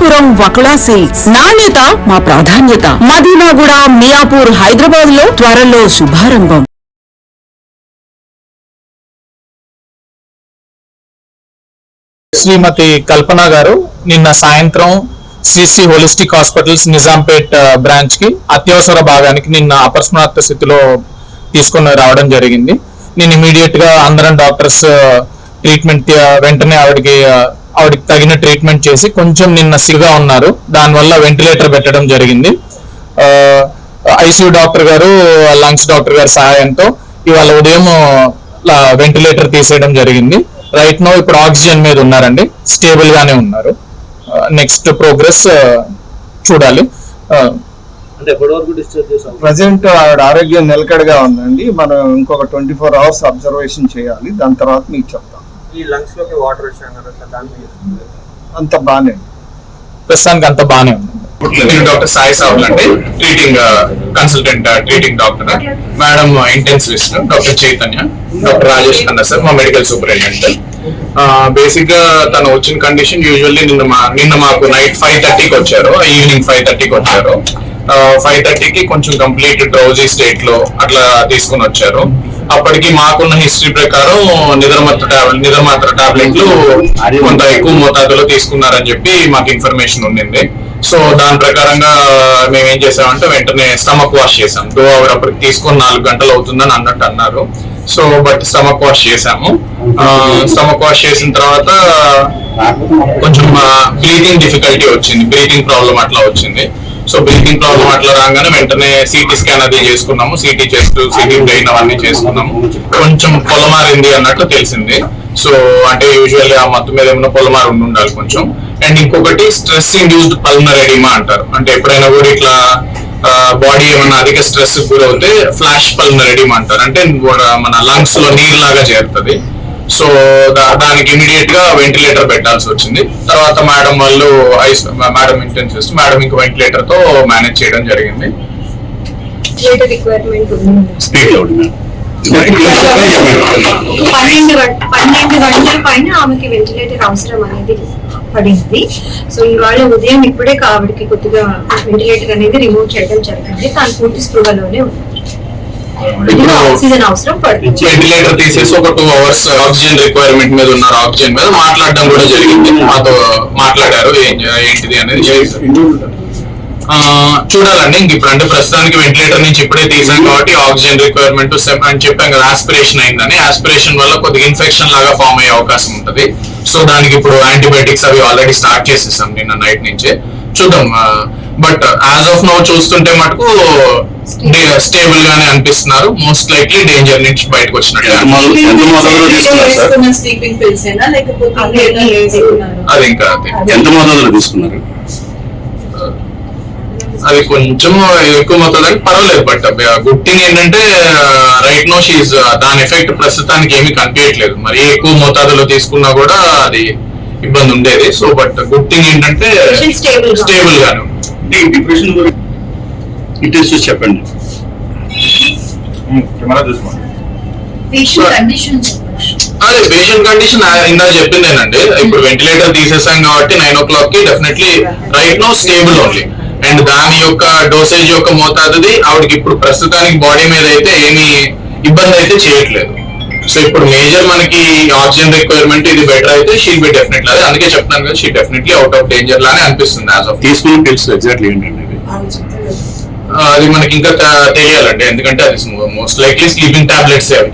Kanchipuram Vakula silks. నాణ్యత మా ప్రాధాన్యత. మదీనాగూడ మియాపూర్ హైదరాబాద్లో త్వరలో శుభారంభం. శ్రీమతి కల్పన గారు నిన్న సాయంత్రం సిసి హోలిస్టిక్ హాస్పిటల్స్ నిజాంపేట్ బ్రాంచ్కి అత్యవసర భాగానికి నిన్న అపస్మారత స్థితిలో తీసుకుని రావడం జరిగింది. నేను ఇమీడియట్గా అందరం డాక్టర్స్ ట్రీట్మెంట్ వెంటనే ఆవిడకి ఆవిడకి తగిన ట్రీట్మెంట్ చేసి కొంచెం నిన్న సిగా ఉన్నారు. దానివల్ల వెంటిలేటర్ పెట్టడం జరిగింది. ఐసీయూ డాక్టర్ గారు లంగ్స్ డాక్టర్ గారి సహాయంతో ఇవాళ ఉదయం వెంటిలేటర్ తీసేయడం జరిగింది. రైట్ నో ఇప్పుడు ఆక్సిజన్ మీద ఉన్నారండి. స్టేబుల్ గానే ఉన్నారు. నెక్స్ట్ ప్రోగ్రెస్ చూడాలి. ప్రజెంట్ ఆవిడ ఆరోగ్యం నిలకడగా ఉందండి. మనం ఇంకొక ట్వంటీ ఫోర్ అవర్స్ అబ్జర్వేషన్ చేయాలి. దాని తర్వాత మీకు చెప్తాం. ఈ లంగ్స్లోకి వాటర్ సార్ దాని అంత బాగానే ప్రస్తుతానికి అంత బాగానే ఉంది. నేను డాక్టర్ సాయి సావుల్ అండి. Treating consultant treating doctor madam intensivist doctor Chaitanya doctor Rajesh Khanna sir మా మెడికల్ సూపరింటెండెంట్ బేసిక్గా తను వచ్చిన కండిషన్ యూజువల్లీ నిన్న మా నిన్న మాకు నైట్ ఫైవ్ థర్టీకి వచ్చారు. ఈవినింగ్ ఫైవ్ థర్టీకి వచ్చారు. ఫైవ్ థర్టీకి కొంచెం కంప్లీట్ డ్రౌజీ స్టేట్లో అట్లా తీసుకుని వచ్చారు. అప్పటికి మాకున్న హిస్టరీ ప్రకారం నిద్రమాత్ర టాబ్లెట్ నిద్రమాత్ర టాబ్లెట్లు కొంత ఎక్కువ మోతాదులో తీసుకున్నారని చెప్పి మాకు ఇన్ఫర్మేషన్ ఉండింది. సో దాని ప్రకారంగా మేము ఏం చేసామంటే వెంటనే స్టమక్ వాష్ చేసాం. టూ అవర్ అప్పటికి తీసుకొని నాలుగు గంటలు అవుతుందని అన్నట్టు అన్నారు. సో బట్ స్టమక్ వాష్ చేసాము. స్టమక్ వాష్ చేసిన తర్వాత కొంచెం బ్రీతింగ్ డిఫికల్టీ వచ్చింది. బ్రీతింగ్ ప్రాబ్లం అట్లా వచ్చింది. సో బ్రీతింగ్ ప్రాబ్లం అట్లా రాగానే వెంటనే సిటీ స్కాన్ అది చేసుకున్నాము. సిటీ చేస్తూ సిటీ బ్రెయిన్ అవన్నీ చేసుకున్నాము. కొంచెం పొలమారింది అన్నట్టు తెలిసింది. సో అంటే యూజువల్లీ ఆ మత్తు మీద ఏమైనా పొలమారు ఉండి ఉండాలి కొంచెం. అండ్ ఇంకొకటి స్ట్రెస్ ఇండ్యూస్డ్ పల్మనర్ ఎడిమా అంటారు. అంటే ఎప్పుడైనా కూడా ఇట్లా బాడీ ఏమైనా అధిక స్ట్రెస్ గురవుతే ఫ్లాష్ పల్మనర్ ఎడిమా అంటారు. అంటే మన లంగ్స్లో నీరులాగా చేరుతుంది. సో దానికి ఇమీడియట్గా వెంటిలేటర్ పెట్టాల్సి వచ్చింది. తర్వాత మేడం వాళ్ళు ఐస్ మేడం ఇంటెన్సిస్ట్ మేడం ఇంక వెంటిలేటర్తో మేనేజ్ చేయడం జరిగింది. ఉంది. పన్నెండు పన్నెండు గంటల పైన ఆమెకి వెంటిలేటర్ అవసరం అనేది పడింది. సో ఇవాళ ఉదయం ఇప్పుడే ఆవిడకి కొద్దిగా వెంటిలేటర్ అనేది రిమూవ్ చేయడం జరిగింది. తాను పూర్తి స్పృహలోనే కొద్దిగా ఆక్సిజన్ అవసరం పడుతుంది. వెంటిలేటర్ తీసేసి ఒక టూ అవర్స్ ఆక్సిజన్ రిక్వైర్మెంట్ మీద ఉన్నారు ఆక్సిజన్ మీద మాట్లాడడం కూడా జరిగింది. మాతో మాట్లాడారు ఏంటిది అనేది చూడాలండి ఇంక ఇప్పుడు అంటే ప్రస్తుతానికి వెంటిలేటర్ నుంచి ఇప్పుడే తీసాం కాబట్టి ఆక్సిజన్ రిక్వైర్మెంట్ అని చెప్పాం కదా ఆస్పిరేషన్ అయిందని. ఆస్పిరేషన్ వల్ల కొద్దిగా ఇన్ఫెక్షన్ లాగా ఫామ్ అయ్యే అవకాశం ఉంటది. సో దానికి ఇప్పుడు యాంటీబయాటిక్స్ అవి ఆల్రెడీ స్టార్ట్ చేసేసాం నిన్న నైట్ నుంచే. చూద్దాం బట్ యాజ్ ఆఫ్ నౌ చూస్తుంటే మటుకు స్టేబుల్ గానే అనిపిస్తున్నారు. మోస్ట్ లైక్లీ డేంజర్ నుంచి బయటకు వచ్చినట్టు ఎంత మొదలు తీసుకున్నారు సార్? స్లీపింగ్ పిల్స్ ఏనా? లేకపోతే అదే ఇంకా అది. ఎంత మొదలు తీసుకున్నారు? అది కొంచెం ఎక్కువ మొత్తం పర్వాలేదు బట్ గుడ్ థింగ్ ఏంటంటే రైట్ నో షీజ్ దాని ఎఫెక్ట్ ప్రస్తుతానికి ఏమీ కనిపించట్లేదు. మరి ఎక్కువ మోతాదులో తీసుకున్నా కూడా అది ఇబ్బంది ఉండేది. సో బట్ గుడ్ థింగ్ ఏంటంటే. స్టేబుల్ గాను అంటే ఈ డిప్రెషన్ గురించి డీటెయిల్స్ చూసి చెప్పండి. అదే పేషెంట్ కండిషన్ ఇందాక చెప్పిందేనండి. ఇప్పుడు వెంటిలేటర్ తీసేసాం కాబట్టి నైన్ ఓ క్లాక్కి definitely right no stable only and దాని యొక్క డోసేజ్ యొక్క మోతాదుది ఆవిడకి ఇప్పుడు ప్రస్తుతానికి బాడీ మీద అయితే ఏమీ ఇబ్బంది అయితే చేయట్లేదు. సో ఇప్పుడు మేజర్ మనకి ఆక్సిజన్ రిక్వైర్మెంట్ ఇది బెటర్ అయితే షీ బి డెఫినెట్లీ అదే అందుకే చెప్తున్నాను కదా she definitely out of danger లానే అనిపిస్తుంది యాజ్ ఆఫ్ తీసుకున్న పిల్స్ ఎగ్జాక్ట్లీ ఏంటండి అది మనకి ఇంకా తెలియాలండి ఎందుకంటే అది మోస్ట్ లైక్లీ స్లీపింగ్ టాబ్లెట్స్ అవి.